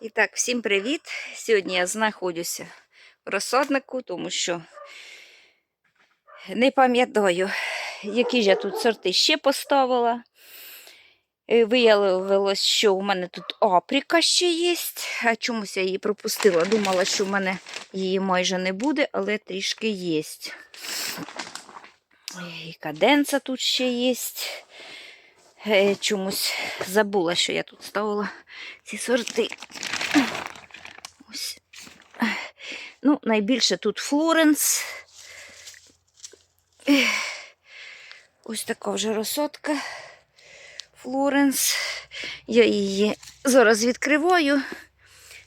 І так, всім привіт! Сьогодні я знаходжуся в розсаднику, тому що не пам'ятаю, які ж я тут сорти ще поставила. Виявилось, що у мене тут апріка ще є, а чомусь я її пропустила. Думала, що в мене її майже не буде, але трішки є. І каденца тут ще є. Е, Чомусь забула, що я тут ставила ці сорти. Ось. Ну, найбільше тут Флоренс. Ось така вже розсотка. Флоренс. Я її зараз відкриваю,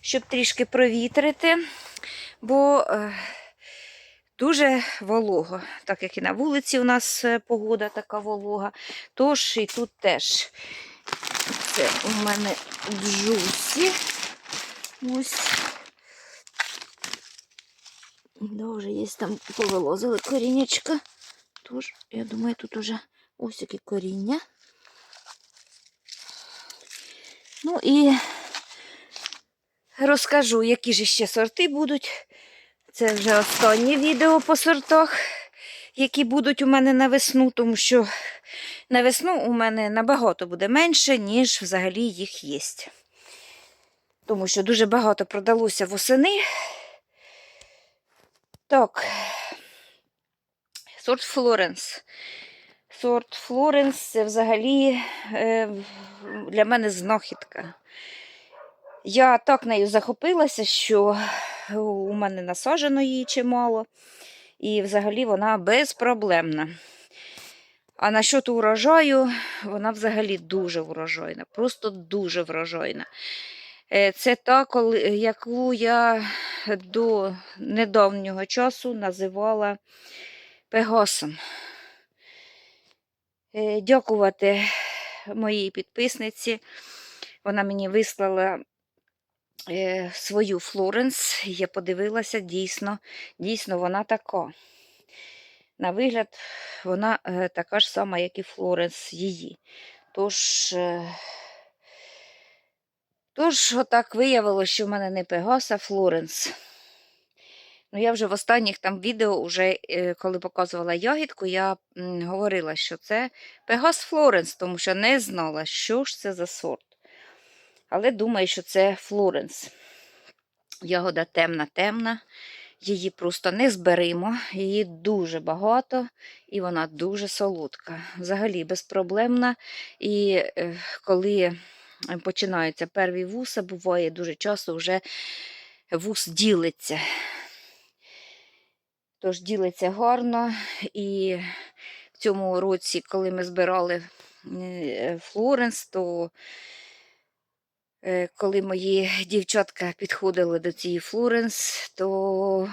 щоб трішки провітрити, бо е, дуже волого, так як і на вулиці у нас е, погода така волога, тож і тут теж. Це у мене джусі. Ось. Да, є там повилозили корінечка. Тож, я думаю, тут уже ось які коріння. Ну і розкажу, які ж ще сорти будуть. Це вже останнє відео по сортах, які будуть у мене на весну, тому що на весну у мене набагато буде менше, ніж взагалі їх є. Тому що дуже багато продалося восени. Так, сорт Флоренс. Сорт Флоренс це взагалі е, для мене знахідка. Я так нею захопилася, що мене насаджено її чимало, і взагалі вона безпроблемна. А насчет урожаю, вона взагалі дуже врожайна, просто дуже врожайна. Е, Це та, коли, яку я до недавнього часу називала Пегасом. Е, Дякувати моїй підписниці. Вона мені вислала свою Флоренс. Я подивилася, дійсно, дійсно вона така. На вигляд, вона е, така ж сама, як і Флоренс її. Тож, е, тож отак виявилося, що в мене не Пегас, а Флоренс. Ну, я вже в останніх там відео, уже, е, коли показувала ягідку, я говорила, що це Пегас Флоренс, тому що не знала, що ж це за сорт. Але думаю, що це Флоренс. Ягода темна-темна, її просто не зберемо, її дуже багато і вона дуже солодка. Взагалі безпроблемна. І е, коли починаються перві вуса, буває дуже часто вже вус ділиться. Тож ділиться гарно. І в цьому році, коли ми збирали е, Флоренс, то коли мої дівчатка підходили до цієї Флоренс, то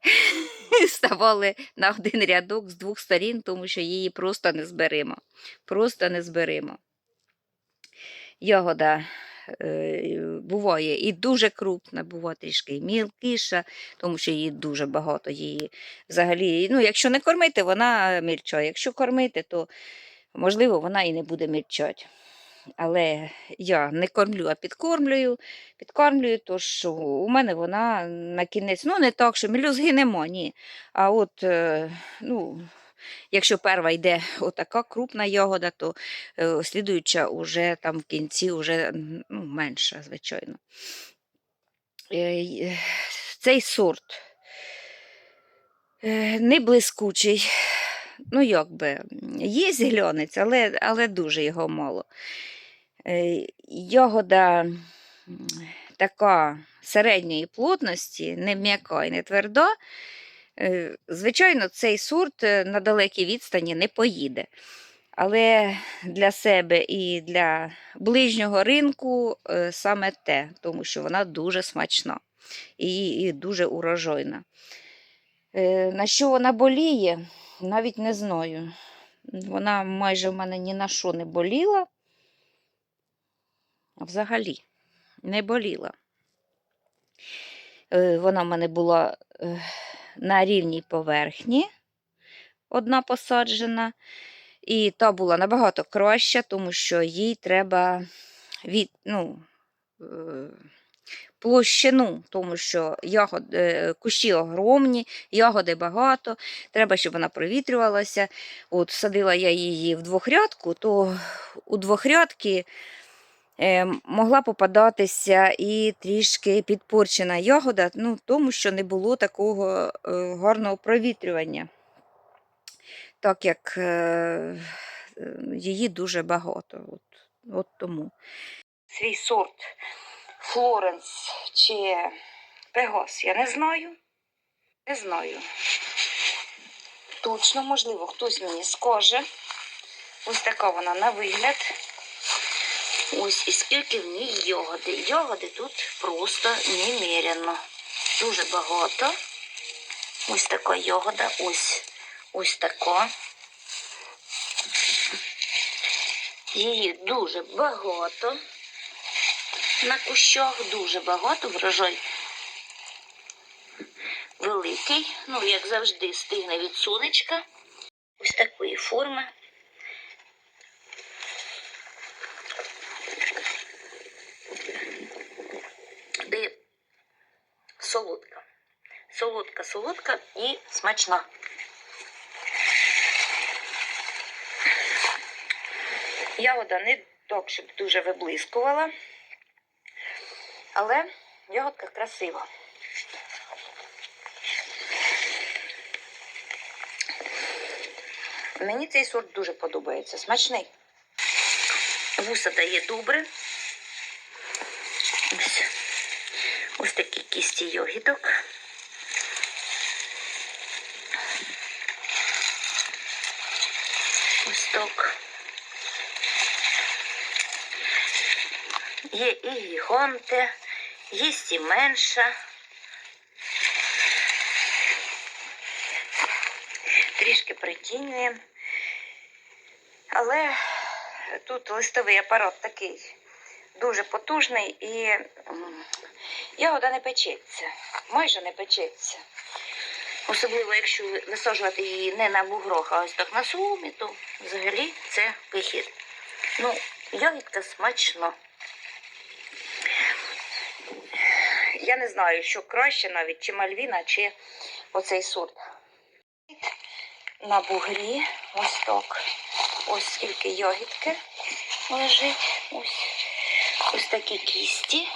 ставали на один рядок з двох сторін, тому що її просто не зберемо. Просто не зберемо. Ягода е, буває і дуже крупна, буває трішки і мілкіша, тому що її дуже багато. Її взагалі, ну, якщо не кормити, вона мільчає. Якщо кормити, то можливо вона і не буде мільчати. Але я не кормлю, а підкормлюю, підкормлюю, тож у мене вона на кінець, ну не так, що мелюзги нема, ні. А от, е, ну, якщо перша йде отака крупна ягода, то е, слідуюча уже там в кінці вже ну, менша, звичайно. Е, Цей сорт не блискучий. Ну, як є зеленець, але, але дуже його мало. Е, Ягода така середньої плотності, не м'яка і не тверда. Е, Звичайно, цей сорт е, на далекій відстані не поїде. Але для себе і для ближнього ринку саме те, тому що вона дуже смачна і, дуже урожайна. На що вона боліє, навіть не знаю. Вона майже в мене ні на що не боліла. Взагалі не боліла. Е, Вона в мене була е, на рівній поверхні, одна посаджена. І та була набагато краща, тому що їй треба від, ну, е, площину, тому що ягод, кущі огромні, ягоди багато, треба, щоб вона провітрювалася. От Садила я її в двохрядку, то у двохрядки могла попадатися і трішки підпорчена ягода, ну, тому що не було такого е, гарного провітрювання, так як е, е, її дуже багато. От, от тому. Свій сорт Флоренс чи Пегас, я не знаю. Не знаю. Точно, можливо, хтось мені скаже. Ось така вона на вигляд. Ось і скільки в ній йогоди. Йогоди тут просто немерено. Дуже багато. Ось така йогода, ось ось така. Її дуже багато. На кущах дуже багато врожай. Великий, ну, як завжди, стигне від сонечка. Ось такої форми. І солодка. Солодка, солодка і смачна. Ягода не так, щоб дуже виблискувала, але ягодка красива. Мені цей сорт дуже подобається. Смачний. Вуса дає добре. 200 йогідок. Листок. Є і гігонте, є і менша. Трішки притінюємо. Але тут листовий апарат такий дуже потужний і ягода не печеться, майже не печеться. Особливо, якщо висаджувати її не на бугрох, а ось так на соломі, то взагалі це вихід. Ну, ягідка смачна. Я не знаю, що краще навіть, чи мальвіна, чи оцей сорт. На бугрі, ось так. Ось скільки ягідки лежить. Ось, ось такі кісті.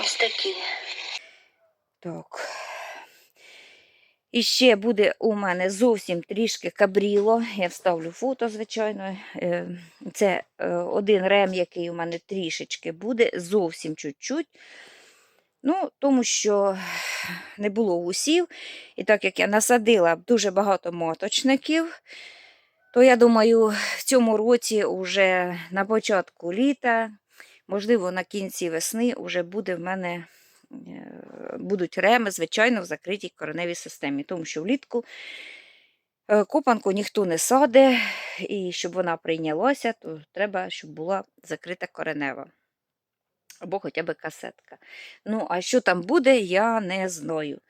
Ось такі. Так. І ще буде у мене зовсім трішки кабріло. Я вставлю фото, звичайно. Е, Це е, один рем, який у мене трішечки буде, зовсім чуть-чуть. Ну, тому що не було усів. І так як я насадила дуже багато моточників, то я думаю, в цьому році, уже на початку літа, можливо, на кінці весни, вже буде в мене е, будуть реми, звичайно, в закритій кореневій системі, тому що влітку е, копанку ніхто не саде, і щоб вона прийнялася, то треба, щоб була закрита коренева. Або хоча б касетка. Ну, а що там буде, я не знаю.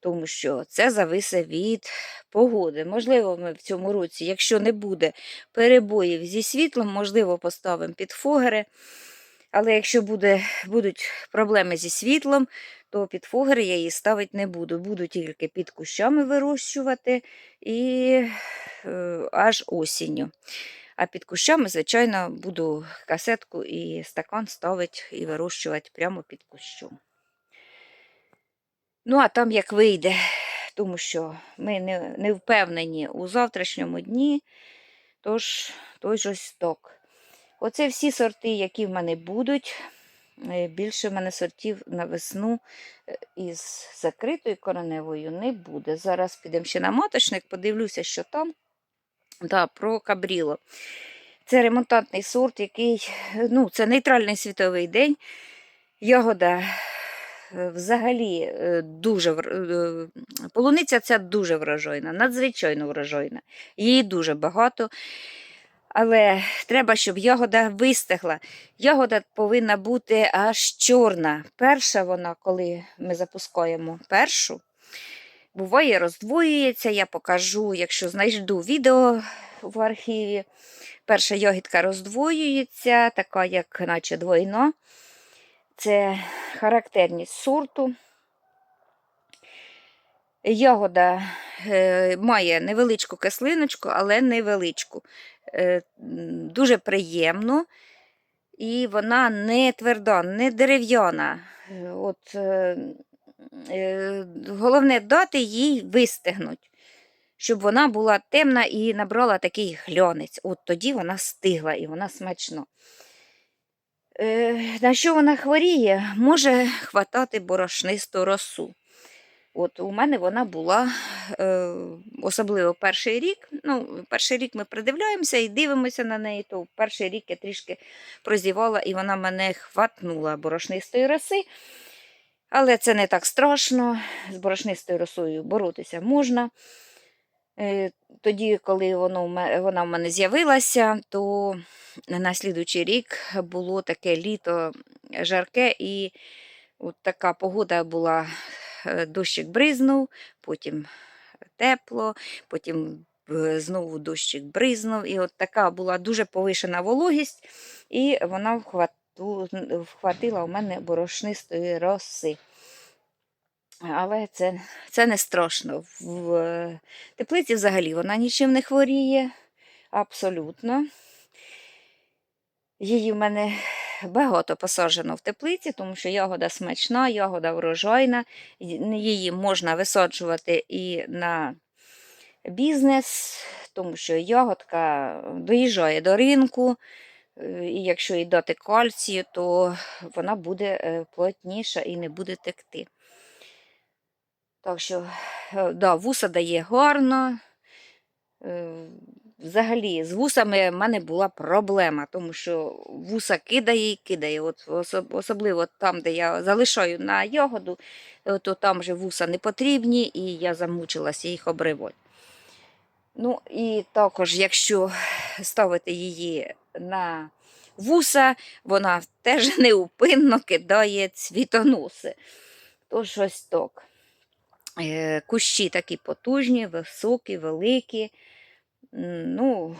Тому що це зависе від погоди. Можливо, ми в цьому році, якщо не буде перебоїв зі світлом, можливо, поставимо під фогери. Але якщо буде, будуть проблеми зі світлом, то під фогери я її ставити не буду. Буду тільки під кущами вирощувати і е, аж осінню. А під кущами, звичайно, буду касетку і стакан ставити і вирощувати прямо під кущом. Ну, а там як вийде, тому що ми не, не впевнені у завтрашньому дні, тож той же сток. Оце всі сорти, які в мене будуть. Е, Більше в мене сортів на весну е, із закритою кореневою не буде. Зараз підемо ще на маточник, подивлюся, що там. Да, про кабріло. Це ремонтантний сорт, який, ну, це нейтральний світовий день. Ягода е, взагалі е, дуже е, полуниця ця дуже врожайна, надзвичайно врожайна. Її дуже багато. Але треба, щоб ягода вистигла. Ягода повинна бути аж чорна. Перша вона, коли ми запускаємо першу, буває, роздвоюється. Я покажу, якщо знайду відео в архіві. Перша ягідка роздвоюється, така, як наче двойна. Це характерність сорту. Ягода е, має невеличку кислиночку, але невеличку. Е, дуже приємно. І вона не тверда, не дерев'яна. Е, От, е, головне дати їй вистигнуть, щоб вона була темна і набрала такий глянець. От тоді вона стигла і вона смачна. На що вона хворіє, може хватати борошнисту росу. От у мене вона була е, особливо перший рік. Ну, перший рік ми придивляємося і дивимося на неї, то перший рік я трішки прозівала, і вона мене хватнула борошнистої роси. Але це не так страшно. З борошнистою росою боротися можна. Е, Тоді, коли воно, вона в мене з'явилася, то на слідуючий рік було таке літо жарке, і от така погода була, дощик бризнув, потім тепло, потім е, знову дощик бризнув. І от така була дуже повишена вологість, і вона вхватила у мене борошнистої роси. Але це, це не страшно. В е, теплиці взагалі вона нічим не хворіє. Абсолютно. Її в мене багато посаджено в теплиці, тому що ягода смачна, ягода врожайна. Її можна висаджувати і на бізнес, тому що ягодка доїжджає до ринку. е, І якщо їй дати кальцію, то вона буде е, плотніша і не буде текти. Так що, е, да, вуса дає гарно. Взагалі, з вусами в мене була проблема, тому що вуса кидає і кидає. От особливо там, де я залишаю на ягоду, е, то там вже вуса не потрібні, і я замучилася їх обривати. Ну і також, якщо ставити її на вуса, вона теж неупинно кидає цвітоноси. То щось так. Е, Кущі такі потужні, високі, великі. Ну,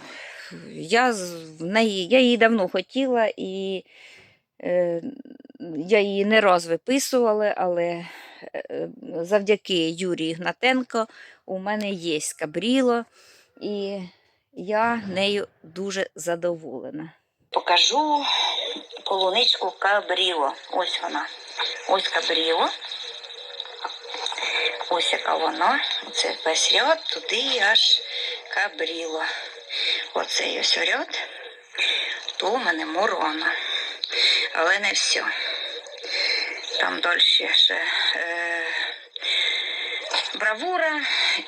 я в неї, я її давно хотіла, і е, я її не раз виписувала, але е, завдяки Юрію Гнатенко у мене є кабріло, і я нею дуже задоволена. Покажу полуничку кабріло. Ось вона. Ось кабріло. Ось яка вона. Це весь ряд, туди аж кабріло. Оцей ось ряд. То у мене мурона. Але не все. Там далі ще е, бравура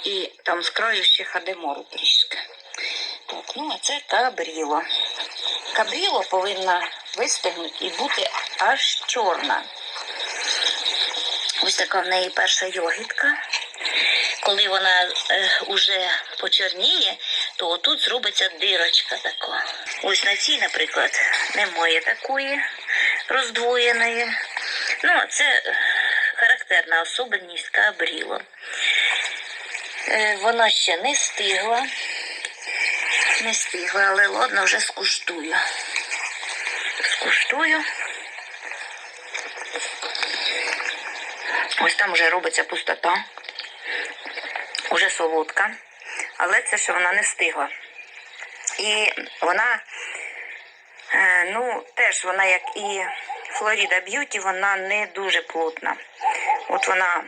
і там з краю ще хадемору трішки. Так, ну а це кабріло. Кабріло повинна вистигнути і бути аж чорна. Ось така в неї перша йогітка. Коли вона е, уже почорніє, то отут зробиться дирочка така. Ось на цій, наприклад, немає такої роздвоєної. Ну, це е, характерна особливість кабріло. Е, вона ще не стигла. Не стигла, але ладно, вже скуштую. Скуштую. Ось там вже робиться пустота. Уже солодка, але це ще вона не стигла. І вона, е, ну, теж вона, як і Флоріда Б'юті, вона не дуже плотна. От вона,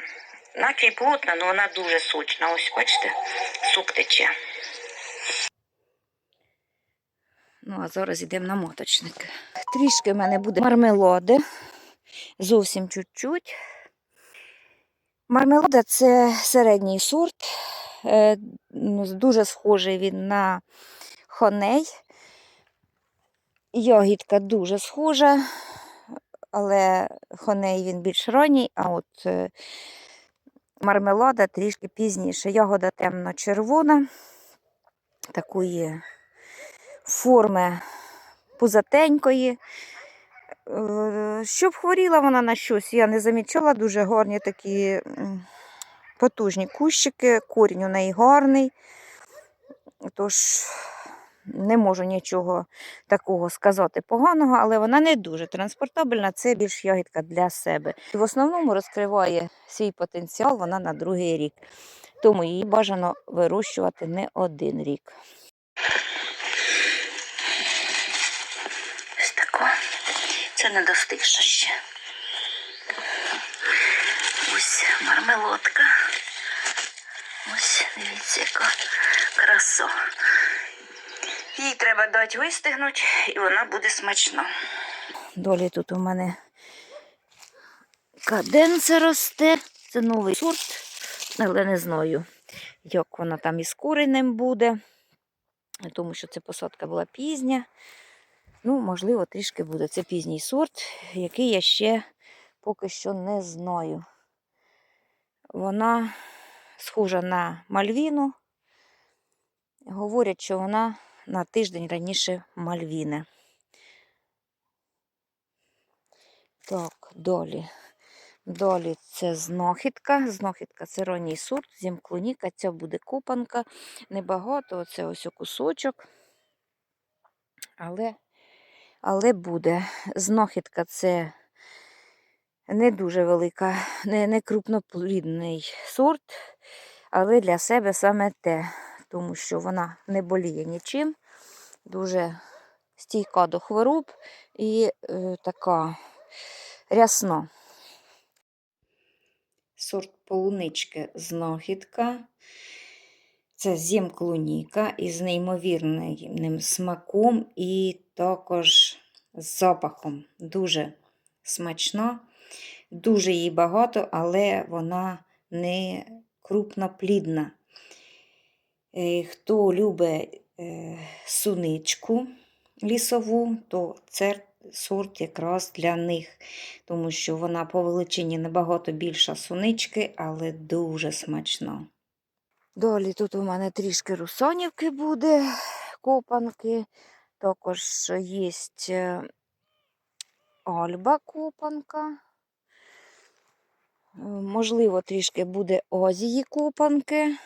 наче й плотна, але вона дуже сочна. Ось, бачите, сок тече. Ну, а зараз йдемо на моточник. Трішки в мене буде мармелади. Зовсім чуть-чуть. Мармелада це середній сорт. Е, ну, Дуже схожий він на хоней. Ягідка дуже схожа, але хоней він більш ранній, а от е, мармелада трішки пізніше. Ягода темно-червона, такої форми пузатенької. Е, Щоб хворіла вона на щось, я не замічала, дуже гарні такі потужні кущики, корінь у неї гарний. Тож, не можу нічого такого сказати поганого, але вона не дуже транспортабельна, це більш ягідка для себе. В основному розкриває свій потенціал вона на другий рік. Тому її бажано вирощувати не один рік. Ось тако. Це не достигша ще. Ось мармелодка. Ось, дивіться, яка краса. Їй треба дати вистигнути, і вона буде смачна. Долі тут у мене каденця росте. Це новий сорт, але не знаю, як вона там із куренем буде, тому що ця посадка була пізня. Ну, можливо, трішки буде. Це пізній сорт, який я ще поки що не знаю. Вона схожа на мальвіну. Говорять, що вона на тиждень раніше мальвіни. Так, далі. Далі це знахідка. Знахідка це ранній сорт, зімклоніка, ця буде купанка. Небагато, оце ось кусочок. Але, але буде. Знахідка це не дуже велика, не, не крупноплідний сорт, але для себе саме те, тому що вона не боліє нічим, дуже стійка до хвороб і е, така рясна. Сорт полунички знахідка. Це зімклуніка із неймовірним смаком і також з запахом. Дуже смачна, дуже її багато, але вона не крупноплідна. Е, Хто любить е, суничку лісову, то це сорт якраз для них, тому що вона по величині набагато більша сунички, але дуже смачна. Далі тут у мене трішки русонівки буде, копанки. Також є альба копанка. Е, Можливо, трішки буде озії копанки.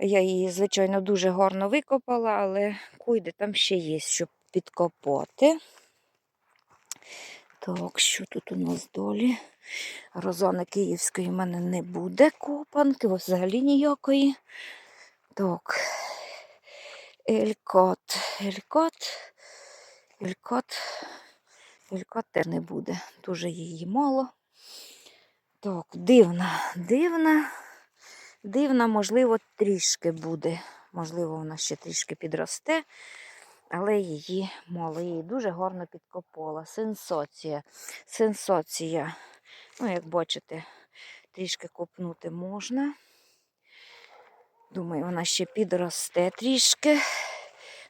Я її, звичайно, дуже гарно викопала, але куйде там ще є, щоб підкопати. Так, що тут у нас долі? Розани Київської в мене не буде копанки, взагалі ніякої. Так. Елькот. Елькот. Елькот. Елькот теж не буде. Дуже її мало. Так, дивна, дивна. Дивна, можливо, трішки буде. Можливо, вона ще трішки підросте, але її мало. Її дуже гарно підкопала. Сенсація. Сенсація. Ну, як бачите, трішки копнути можна. Думаю, вона ще підросте трішки,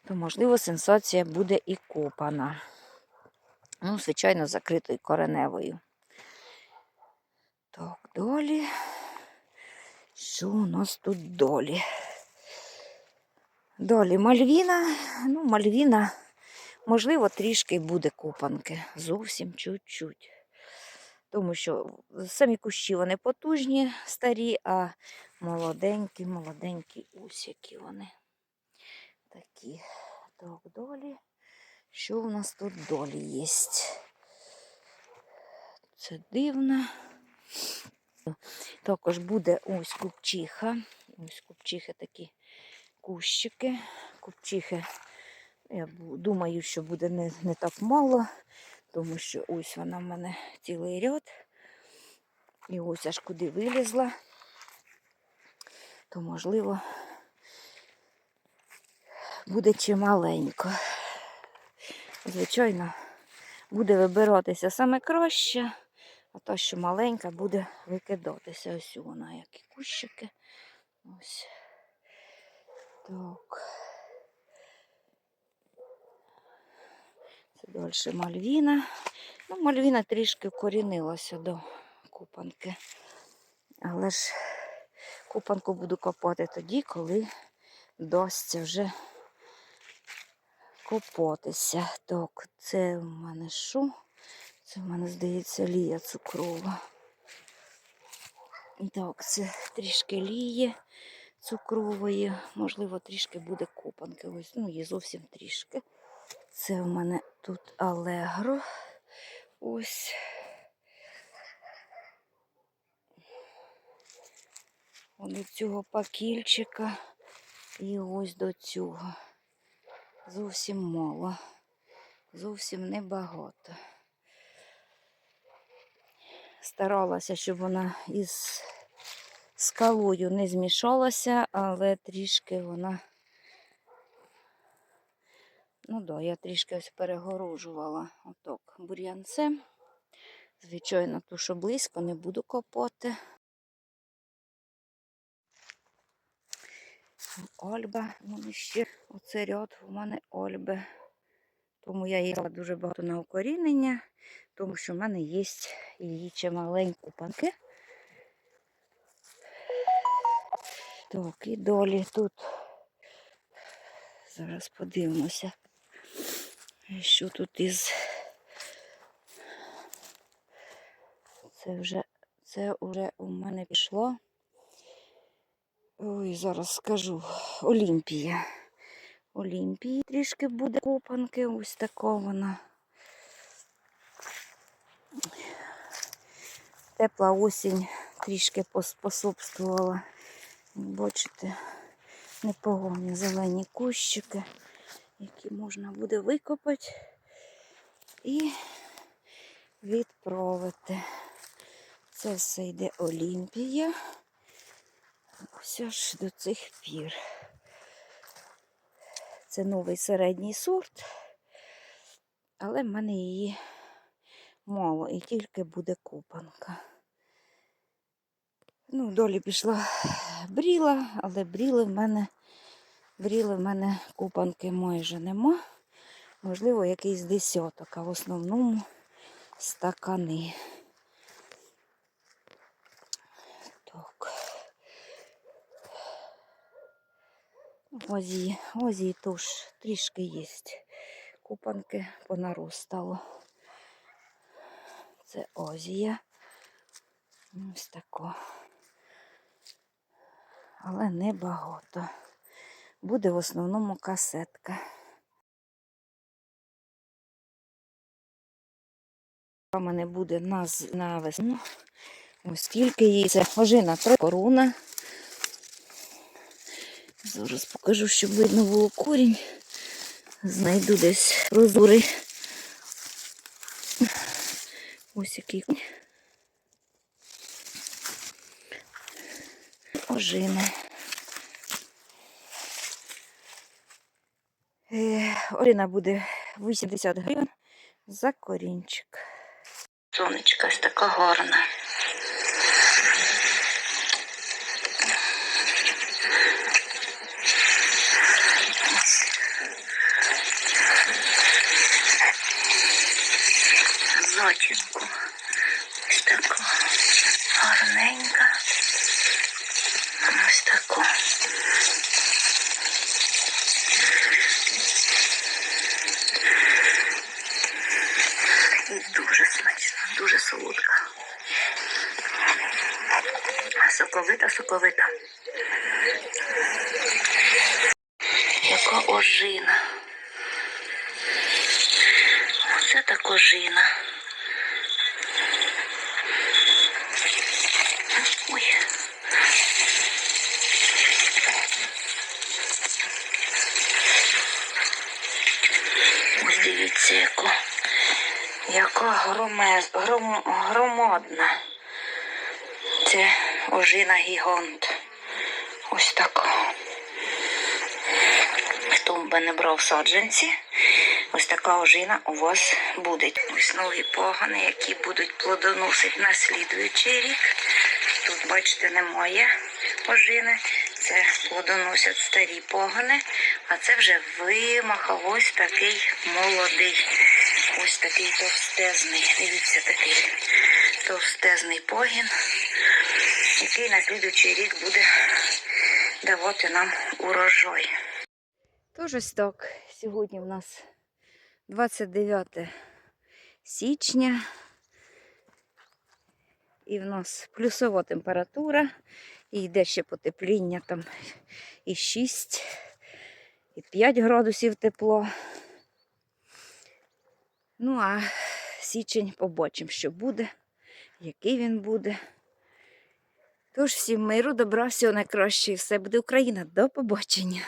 то, можливо, сенсація буде і копана. Ну, звичайно, закритою кореневою. Так, долі. Що у нас тут долі? Долі Мальвіна. Ну, Мальвіна, можливо, трішки буде купанки. Зовсім чуть-чуть. Тому що самі кущі вони потужні, старі, а молоденькі, молоденькі ось які вони. Такі. Так, долі. Що у нас тут долі є? Це дивно. Також буде ось купчиха. Ось купчихи такі кущики. Купчихи, я думаю, що буде не, не так мало, тому що ось вона в мене цілий ряд. І ось аж куди вилізла, то можливо буде чималенько. Звичайно, буде вибиратися саме краще. А та, що маленька, буде викидатися. Ось вона, як і кущики. Ось. Так. Це далі Мальвіна. Ну, Мальвіна трішки вкорінилася до купанки. Але ж купанку буду копати тоді, коли вдасться вже копатися. Так, це у мене що? Це в мене, здається, лія цукрова. Так, це трішки ліє. цукрової. Можливо, трішки буде копанки. Ось, ну, є зовсім трішки. Це у мене тут алегро. Ось. До цього пакільчика і ось до цього. Зовсім мало. Зовсім небагато. Старалася, щоб вона із скалою не змішалася, але трішки вона. Ну да, я трішки ось перегорожувала оток бур'янцем. Звичайно, ту, що близько, не буду копати. Ольба, мене ще оце ряд, у мене Ольби. Тому я їй дала дуже багато на укорінення, тому що в мене є її чималенькі панки. Так, і долі тут. Зараз подивимося, що тут із. Це вже, це вже у мене пішло. Ой, зараз скажу. Олімпія. Олімпії трішки буде копанки, ось така вона. Тепла осінь трішки поспособствувала. Бачите, непогані зелені кущики, які можна буде викопати і відправити. Це все йде Олімпія. Ось аж до цих пір. Це новий середній сорт, але в мене її мало і тільки буде купанка. Ну, долі пішла бріла, але бріли в мене, бріли в мене купанки майже нема. Можливо, якийсь десяток, а в основному стакани. Так. Озі, озі теж трішки є. Купанки понаростало. Це озія. Ось тако. Але небагато. Буде в основному касетка. У мене буде на, весну. Ось скільки їй. Це ожина трикоруна. Зараз покажу, щоб видно було корінь. Знайду десь прозорий. Ось який ожини. Е, Ожина буде 80 гривень за корінчик. Сонечка ось така гарна. Зотінку. Ось таку гарненька. Ось таку. І дуже смачно, дуже солодка. Соковита, соковита. Яка ожина. Оце так ожина. Ой. Ось дивіться, яка, яка громез, гром, громадна. Це ожина гігант. Ось така. Хто б не брав саджанці, ось така ожина у вас буде. Ось нові погани, які будуть плодоносити на слідуючий рік. Тут, бачите, немає ожини. Це плодоносять старі погани, а це вже вимахав ось такий молодий. Ось такий товстезний. Дивіться, такий товстезний погін, який на слідуючий рік буде давати нам урожай. Тож ось так. Сьогодні в нас 29 січня. І в нас плюсова температура, і йде ще потепління там і 6, і 5 градусів тепло. Ну, а січень побачимо, що буде, який він буде. Тож всім миру, добра, всього найкраще, і все буде Україна. До побачення.